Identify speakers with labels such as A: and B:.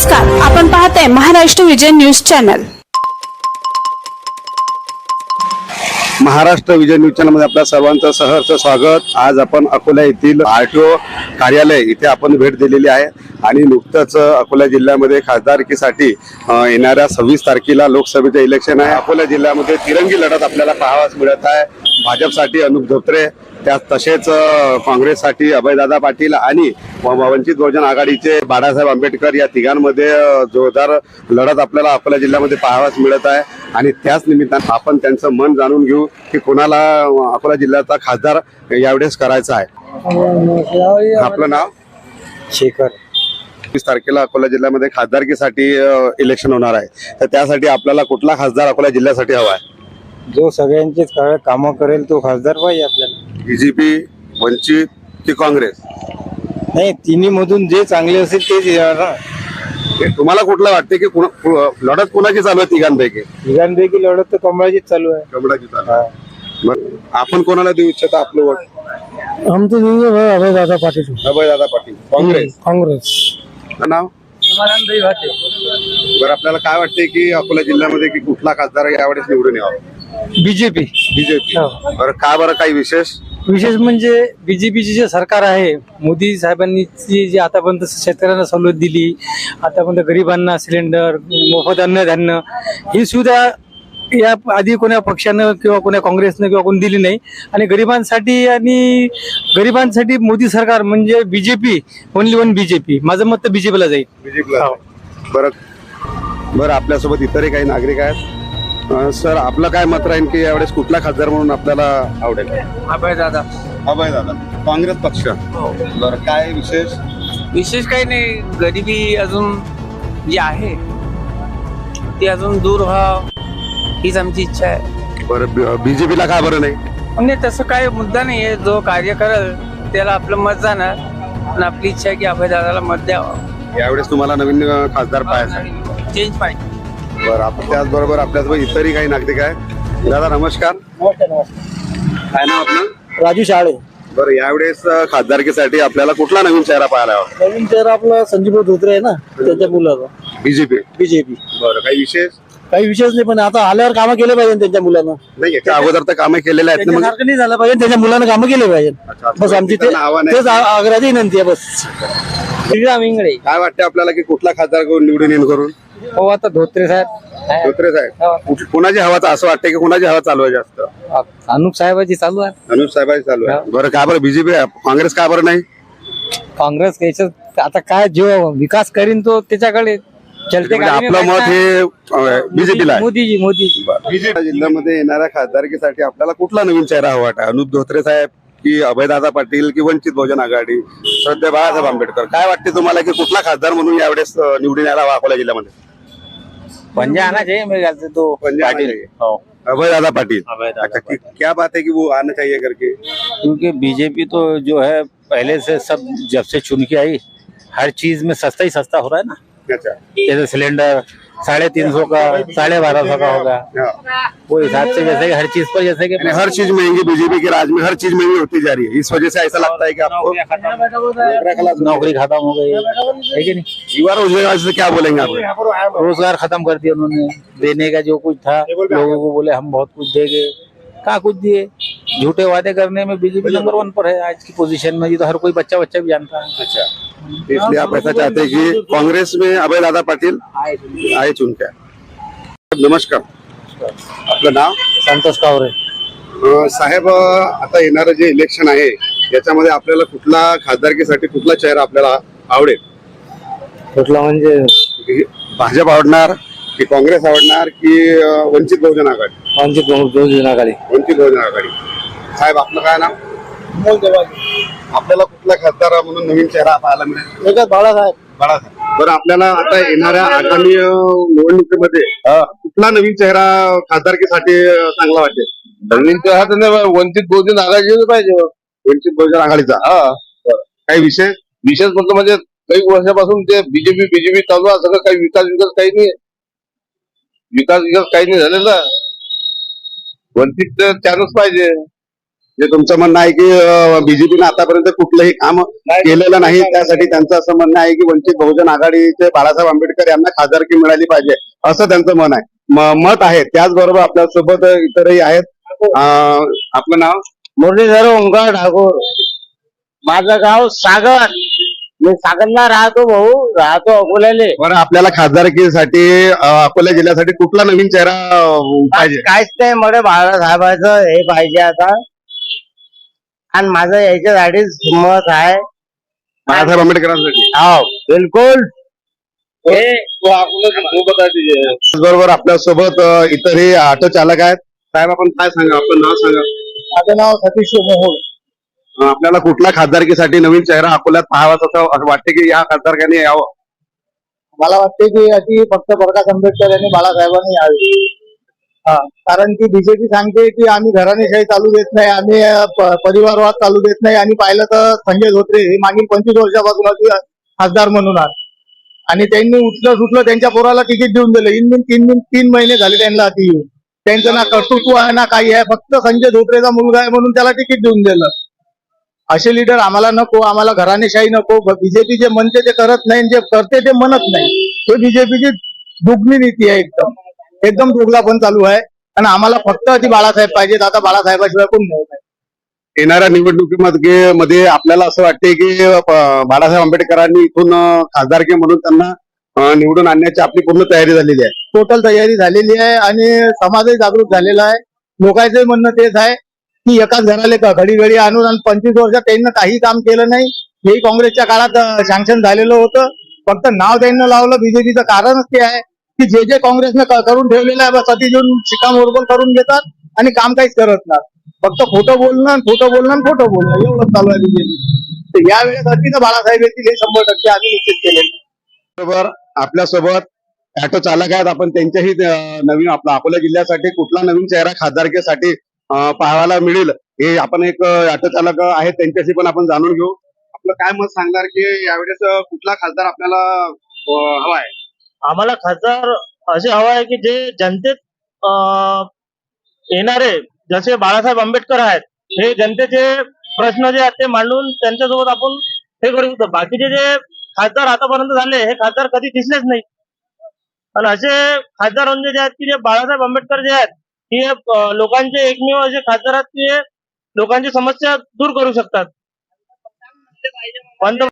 A: नमस्कार आपण पाहताय Maharashtra Vijay news channel.
B: Maharashtra Vijay news चॅनलमध्ये आपल्या सर्वांचं सहर्ष स्वागत. आज आपण अकोला येथील आरटीओ कार्यालय इथे आपण भेट दिलेली आहे. आणि नुकतंच अकोला जिल्ह्यामध्ये खासदारकीसाठी येणाऱ्या सव्वीस तारखेला लोकसभेचे इलेक्शन आहे. अकोला जिल्ह्यामध्ये तिरंगी लढत आपल्याला पाहावास मिळत आहे. भाजपसाठी अनुप धोत्रे त्या तसेच काँग्रेससाठी अभयदादा पाटील आणि वंचित बहुजन आघाडीचे बाळासाहेब आंबेडकर या तिघांमध्ये जोरदार लढत आपल्याला अकोला जिल्ह्यामध्ये पाहावास मिळत आहे. आणि त्याच निमित्तानं आपण त्यांचं मन जाणून घेऊ की कोणाला अकोला जिल्ह्याचा खासदार यावेळेस करायचा आहे. आपलं नाव?
C: शेखर.
B: वीस तारखेला अकोला जिल्ह्यामध्ये खासदारकीसाठी इलेक्शन होणार आहे. तर त्यासाठी आपल्याला कुठला खासदार अकोला जिल्ह्यासाठी हवा आहे?
C: जो सगळ्यांचे कामं करेल तो खासदार पाहिजे आपल्याला.
B: बीजेपी वंचित की काँग्रेस?
C: नाही तिन्ही मधून जे चांगले असेल तेच येणार ना.
B: तुम्हाला कुठलं वाटते की लढत कोणाची चालू आहे तिघांपैकी?
C: तिघांपैकी लढत तर कमळाचीच चालू आहे.
B: कमळाची चालू आहे. आपण कोणाला देऊ इच्छिता आपलं वोट?
D: आमचं दादा पाटील.
B: अभयदादा पाटील. काँग्रेस?
D: काँग्रेस.
B: नाव? बरं आपल्याला काय वाटते की अकोला जिल्ह्यामध्ये की कुठला खासदार यावेळेस निवडून यावा?
D: बीजेपी.
B: बीजेपी. बरं का बरं काही विशेष?
D: विशेष म्हणजे बीजेपीचे जे सरकार आहे मोदी साहेबांनी जी जी आतापर्यंत शेतकऱ्यांना सवलत दिली आतापर्यंत गरिबांना सिलेंडर मोफत अन्नधान्य ही सुविधा या आधी कोण्या पक्षानं किंवा कोण्या काँग्रेसनं किंवा कोणी दिली नाही. आणि गरिबांसाठी आणि गरिबांसाठी मोदी सरकार म्हणजे बीजेपी ओनली वन बीजेपी माझं मत तर बीजेपीला जाईल
B: बीजेपीला बरं. बरं आपल्यासोबत इतरही काही नागरिक आहेत. सर आपलं काय मत राहील की यावेळेस कुठला खासदार म्हणून आपल्याला आवडेल?
D: अभय दादा.
B: अभयदादा काँग्रेस पक्ष. बरं काय विशेष?
E: विशेष काही नाही. गरिबी अजून जी आहे ती अजून दूर व्हाव. हीच आमची इच्छा आहे.
B: बरं बीजेपीला का बरं नाही?
E: म्हणजे तसं काही मुद्दा नाही आहे जो कार्य करेल त्याला आपलं मत जाणार. आणि आपली इच्छा आहे की अभयदादाला मत द्यावं.
B: यावेळेस तुम्हाला नवीन अं, खासदार पाहायचा आहे.
E: चेंज पाहिजे.
B: बरं आपण त्याचबरोबर आपल्यासोबत इतरही काही नागरिक आहे दादा नमस्कार. काय नाव आपलं?
D: राजू शाळे.
B: बरं यावेळेस अं, खासदारकीसाठी आपल्याला कुठला नवीन चेहरा पाहायला हवा?
D: नवीन चेहरा आपला संजीव धोत्रे आहे ना त्यांच्या मुलाचा.
B: बीजेपी
D: बीजेपी
B: बरं काही विशेष?
D: काही विशेष नाही पण आता आल्यावर कामं केले पाहिजे त्यांच्या मुलांना.
B: नाही याच्या अगोदर तर कामं केलेले आहेत ना मग?
D: त्यांच्यासारखं नाही झालं पाहिजे त्यांच्या मुलांना कामं केले पाहिजे
B: अच्छा,
D: बस आमची ते-
B: त्यांना आव्हान आहे.
D: तेच आ- आग्रहाची विनंती आहे बस.
E: श्रीराम इंगळे
B: काय वाटतं आपल्याला की कुठला खासदार करून निवडून येईन करून?
E: हो आता धोत्रे साहेब.
B: धोत्रे साहेब. कुठ- कुणाची हवाचं असं वाटतं की कुणाची हवा चालू आहे जास्त?
E: अनुप साहेबाची चालू आहे.
B: अनुप साहेबांची चालू आहे. बरं का बरं बीजेपी काँग्रेस का बरं नाही?
E: काँग्रेस याच्यात आता काय जो विकास करीन तो त्याच्याकडे चलते
B: म्हणजे आपलं मत हे बीजेपीला आहे.
E: मोदीजी मोदीजी.
B: बीजेपी जिल्ह्यामध्ये येणाऱ्या खासदारकीसाठी आपल्याला कुठला नवीन चेहरा हवा वाटत अनुप धोत्रे साहेब की अभयदादा पाटील की वंचित बहुजन आघाडी? श्रद्धे बाळासाहेब आंबेडकर. काय वाटते तुम्हाला की कुठला खासदार म्हणून यावेळेस अं, निवडून यायला हवा अकोला जिल्ह्यामध्ये?
E: पंजा आना चाहिए मेरे ख्याल से तो
B: पंजा आना चाहिए।
E: हो.
B: पाटिल.
E: अभयदादा
B: अच्छा कि- क्या बात है कि वो आना चाहिए करके?
F: क्योंकि बीजेपी तो जो है पहले से सब जब से चुन के आई हर चीज़ में सस्ता ही सस्ता हो रहा है ना।
B: अच्छा।
F: जैसे सिलेंडर साढ़े तीन सौ का साढ़े बारह सौ का होगा।
B: हाँ।
F: वो हिसाब से जैसे हर चीज़ पर जैसे कि
B: हर चीज़ महँगी बीजेपी के राज में हर चीज़ महँगी होती जा रही है। इस वजह से ऐसा लगता है कि आपको
F: नौकरी खत्म हो गई। है कि नहीं?
B: युवा रोज़गार से क्या बोलेंगे आप?
F: रोज़गार खत्म कर दिया उन्होंने। देने का जो कुछ था लोगों को बोले हम बहुत कुछ देंगे। कहा कुछ दिए? झूठे वादे करने में बीजेपी नंबर वन पर है। आज की पोजीशन में ये तो हर कोई बच्चा बच्चा भी जानता है।
B: अच्छा। इसलिए आप ऐसा चाहते हैं कि कांग्रेस में अभय दादा पाटील आए चुन के। नमस्कार। आपलं नाव
D: संतोष कावरे।
B: अं, साहेब आता येणारं जे इलेक्शन आहे याच्यामध्ये आपल्याला कुठला खासदारकीसाठी कुठला चेहरा आपल्याला आवडेल?
D: कुठला म्हणजे?
B: की भाजप आवडणार की काँग्रेस आवडणार की अं, वंचित बहुजन आघाडी?
D: वंचित बहुजन आघाडी.
B: वंचित बहुजन आघाडी. साहेब आपलं काय नाव? आपल्याला कुठला खासदार म्हणून नवीन चेहरा पाहायला मिळेल?
D: एकच बाळासाहेब.
B: बाळासाहेब. बरं आपल्याला आता येणाऱ्या आगामी अं, निवडणुकीमध्ये कुठला नवीन चेहरा खासदारकीसाठी अं, चांगला वाटेल?
C: नवीन चेहरा तर नाही, वंचित बहुजन आघाडी पाहिजे
B: वंचित बहुजन आघाडीचा? काही विषय
C: विशेष म्हणजे म्हणजे काही वर्षापासून ते बीजेपी बीजेपी चालू आहे सगळं काही विकास विकास काही नाही. विकास विकास काही नाही झालेला. वंचित तर त्यानंच पाहिजे.
B: तुमचं म्हणणं आहे की बीजेपीने आतापर्यंत कुठलंही काम केलेलं नाही. त्यासाठी त्यांचं असं म्हणणं आहे की वंचित बहुजन आघाडीचे बाळासाहेब आंबेडकर यांना खासदारकी मिळाली पाहिजे असं त्यांचं मन आहे. मत आहे. त्याचबरोबर आपल्यासोबत इतरही आहेत. आपलं नाव?
G: मुरलीधर ओंकार ठाकूर. माझं गाव सागर. मी सागरला राहतो भाऊ. राहतो अकोल्याले.
B: बरं आपल्याला खासदारकीसाठी अकोला जिल्ह्यासाठी कुठला नवीन चेहरा पाहिजे?
G: काहीच नाही. मला बाळासाहेबाचं हे पाहिजे आता. आणि माझं याच्यासाठीच मत आहे.
B: बाळासाहेब आंबेडकरांसाठी.
G: हो बिलकुल. हे
C: तिचे
B: त्याचबरोबर आपल्यासोबत इतरही ऑटो चालक आहेत. साहेब आपण काय सांगा आपलं नाव सांगा
G: माझं नाव सतीश मोहोळ.
B: अं, आपल्याला कुठल्या खासदारकीसाठी नवीन चेहरा अकोल्यात पाहावाच असं वाटते की या खासदारकाने यावं?
G: मला वाटते की अति फक्त प्रकाश आंबेडकर यांनी बाळासाहेबांनी यावे. हा कारण की बीजेपी सांगते की आम्ही घराणेशाही चालू देत नाही आम्ही परिवारवाद चालू देत नाही आणि पाहिलं तर संजय धोत्रे हे मागील पंचवीस वर्षापासून खासदार म्हणून आहेत आणि त्यांनी उठलं सुटलं त्यांच्या पोराला तिकीट देऊन दिलं. इन बिन तीन बिन तीन महिने झाले त्यांना अति येऊन. त्यांचं ना कर्तृत्व आहे ना काही आहे फक्त संजय धोत्रेचा मुलगा आहे म्हणून त्याला तिकीट देऊन दिलं. असे लीडर आम्हाला नको आम्हाला घराणेशाही नको. बीजेपी जे म्हणते ते करत नाही जे करते ते म्हणत नाही. हे बीजेपीची दुग्नी नीती आहे एकदम. एकदम दुगला पण चालू आहे. आणि आम्हाला फक्त ती बाळासाहेब पाहिजेत. आता बाळासाहेबाशिवाय कोण नाही.
B: येणाऱ्या निवडणुकीमध्ये मध्ये आपल्याला असं वाटते की बाळासाहेब आंबेडकरांनी इथून खासदारकी म्हणून त्यांना निवडून आणण्याची आपली पूर्ण तयारी झालेली आहे.
G: टोटल तयारी झालेली आहे आणि समाजही जागृत झालेला आहे. लोकांचंही म्हणणं तेच आहे की एकाच घराले का घडी घडी आणून आणि पंचवीस वर्षात त्यांनी काही काम केलं नाही. हेही काँग्रेसच्या काळात सँक्शन झालेलं होतं. फक्त नाव त्यांना लावलं. बीजेपीचं कारणच ते आहे. की जे जे काँग्रेसनं करून ठेवलेलं आहे बस अति देऊन शिकामोर्बल करून घेतात आणि काम काहीच करत नाही फक्त खोटं बोलणं खोटं बोलणं खोटं बोलणं एवढंच चालू आहे बीजेपी तर यावेळेस तर बाळासाहेब येतील हे शंभर टक्के आम्ही निश्चित केले
B: बरोबर आपल्यासोबत ऑटो चालक आहेत. आपण त्यांच्याही नवीन आपला अकोला जिल्ह्यासाठी कुठला नवीन चेहरा खासदारकीसाठी पाहायला मिळेल. हे आपण एक ऑटो चालक आहेत त्यांच्याशी पण आपण जाणून घेऊ. आपलं काय मत सांगणार की यावेळेस कुठला खासदार आपल्याला हवा आहे?
H: आम्हाला खासदार असे हवा आहे की जे जनतेत येणारे जसे बाळासाहेब आंबेडकर आहेत हे जनतेचे प्रश्न जे आहेत ते मांडून त्यांच्यासोबत आपण हे करू शकतो. बाकीचे जे खासदार आतापर्यंत झाले हे खासदार कधी दिसलेच नाही. आणि असे खासदार म्हणजे जे आहेत की जे बाळासाहेब आंबेडकर जे आहेत हे अं, लोकांचे एकमेव असे खासदार आहेत की लोकांची समस्या दूर करू शकतात. पंत